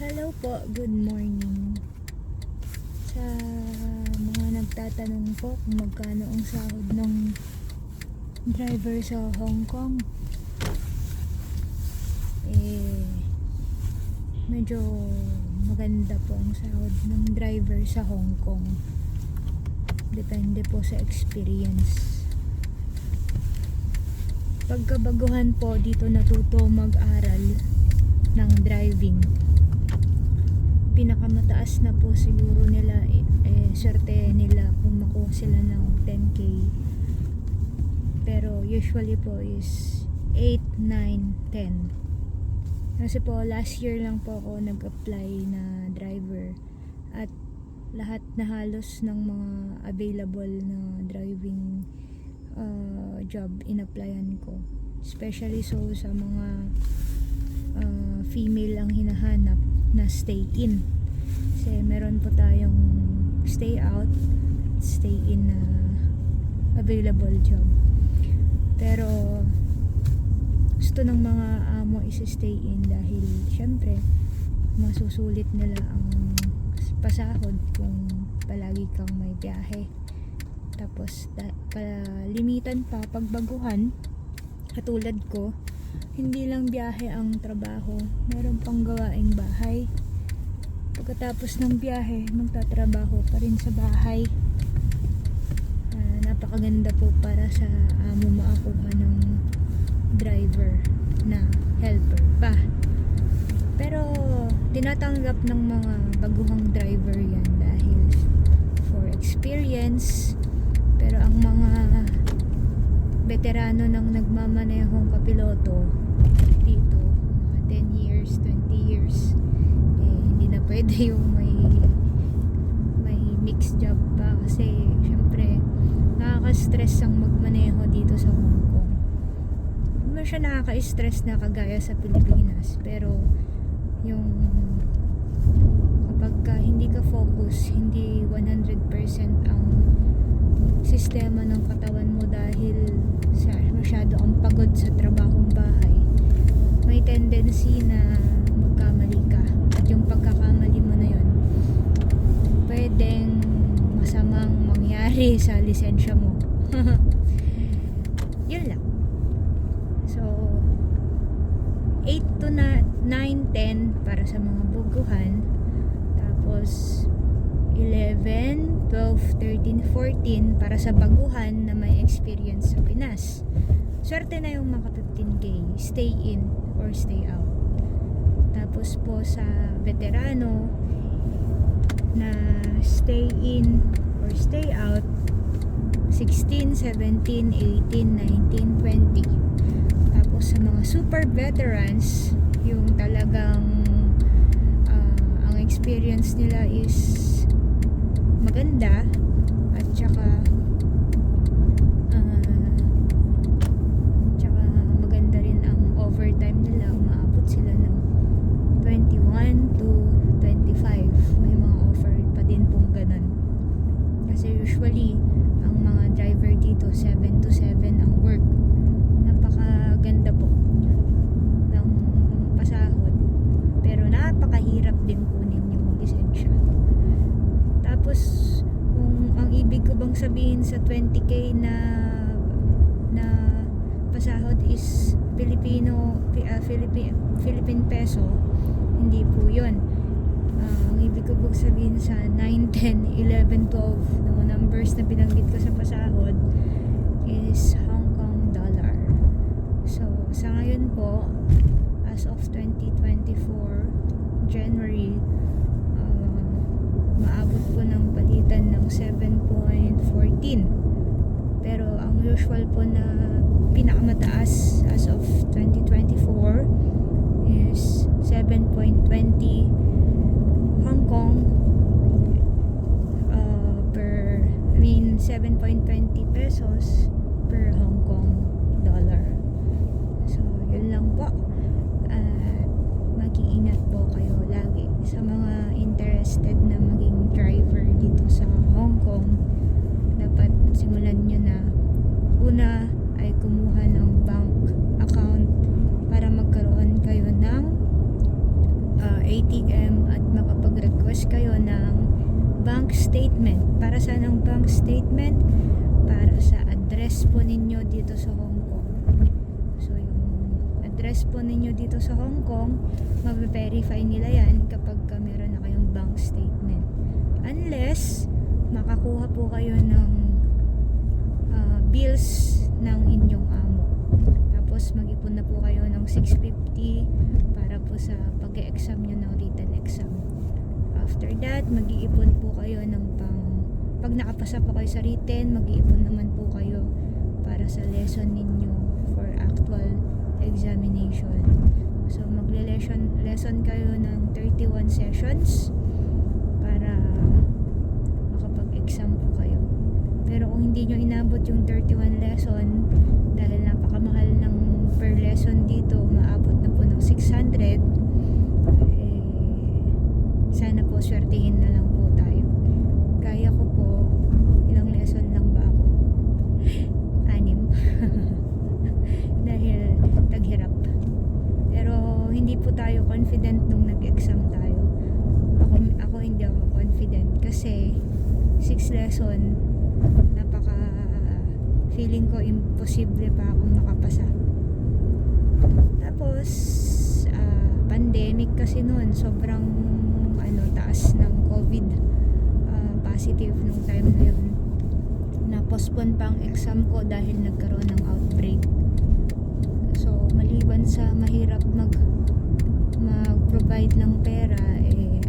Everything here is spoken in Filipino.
Hello po, good morning. Sa mga nagtatanong po kung magkano ang sahod ng driver sa Hong Kong, eh, medyo maganda po ang sahod ng driver sa Hong Kong. Depende po sa experience. Pagkabaguhan po, dito natuto mag-aral ng driving pinakamataas na po siguro nila eh, eh nila kung makuha sila ng 10k pero usually po is 8, 9, 10 kasi po last year lang po ako nag-apply na driver. At lahat na halos ng mga available na driving uh, job in-applyan ko. Especially so sa mga uh, female ang hinahanap na stay in. Kasi meron po tayong stay out stay in na available job. Pero gusto ng mga amo is stay in dahil syempre masusulit nila ang pasahod kung palagi kang may biyahe. Tapos da, palimitan pa pagbaguhan. Katulad ko hindi lang biyahe ang trabaho meron pang gawaing bahay. Pagkatapos ng biyahe magtatrabaho pa rin sa bahay. Ah, napakaganda po para sa amo makakuha ng driver na helper pa. Pero tinatanggap ng mga baguhang driver yan dahil for experience. Pero ang mga veterano ng nagmamanehong kapiloto dito mga 10 years, 20 years eh, hindi na pwede yung may may mixed job pa kasi syempre nakaka-stress ang magmaneho dito sa Hong Kong. Hindi mo siya nakaka-stress na kagaya sa Pilipinas pero yung kapag ka hindi ka focus hindi 100% ang sistema ng katawan mo dahil sa masyado ang pagod sa trabahong bahay may tendency na magkamali ka. At yung pagkakamali mo na yun pwedeng masamang mangyari sa lisensya mo. Yun lang. So 8 to na 9, 10 para sa mga buguhan. Tapos 11, 12, 13, 14 para sa baguhan na may experience sa Pinas. Swerte na yung maka 15k, stay in or stay out. Tapos po sa veterano na stay in or stay out 16, 17, 18, 19, 20. Tapos sa mga super veterans, yung talagang ah, ang experience nila is maganda at saka ah, tsaka maganda rin ang overtime nila umaabot sila ng 21 to 25 may mga offer pa din pong ganun kasi usually ang mga driver dito 7 to 7 ang work napakaganda po ng pasahod pero napakahirap din kunin yung lisensya tapos kung ang ibig ko bang sabihin sa 20k na na pasahod is Filipino Fi- ah, Philippine Philippine peso. Hindi po 'yun. Ah, ang ibig ko bang sabihin sa 9, 10, 11, 12 na mga numbers na binanggit ko sa pasahod is Hong Kong dollar. So sa ngayon po as of 2024 January ah, maabot po ng palitan ng 7.14 pero ang usual po na pinakamataas as of 2024 is 7.20 Hong Kong uh, per I mean 7.20 pesos per Hong Kong dollar. So yun lang po. At mag-iingat po kayo lagi sa mga interested na maging driver dito sa Hong Kong una ay kumuha ng bank account para magkaroon kayo ng ah, uh, ATM at makapag-request kayo ng bank statement. Para saan ang bank statement? Para sa address po ninyo dito sa Hong Kong. So, yung address po ninyo dito sa Hong Kong, mabe-verify nila yan kapag ka meron na kayong bank statement. Unless, makakuha po kayo ng bills ng inyong amo. Tapos, mag-ipon na po kayo ng 650 para po sa pag-exam nyo ng written exam. After that, mag-iipon po kayo ng pang pag nakapasa po kayo sa written, mag-iipon naman po kayo para sa lesson ninyo for actual examination. So, magle-lesson lesson kayo ng 31 sessions para makapag-exam po kayo. Pero kung hindi nyo inabot yung 31 lesson, dahil napakamahal ng per lesson dito, maabot na po ng 600, eh, sana po swertihin na lang po tayo. Kaya ko po, ilang lesson lang ba ako? Anim. dahil taghirap. Pero hindi po tayo confident nung nag-exam tayo. Ako, ako hindi ako confident kasi 6 lesson napaka feeling ko imposible pa akong makapasa. Tapos ah, pandemic kasi noon sobrang ano taas ng COVID ah, positive nung time na yun. Na-postpone pa ang exam ko dahil nagkaroon ng outbreak. So, maliban sa mahirap mag mag-provide ng pera, eh,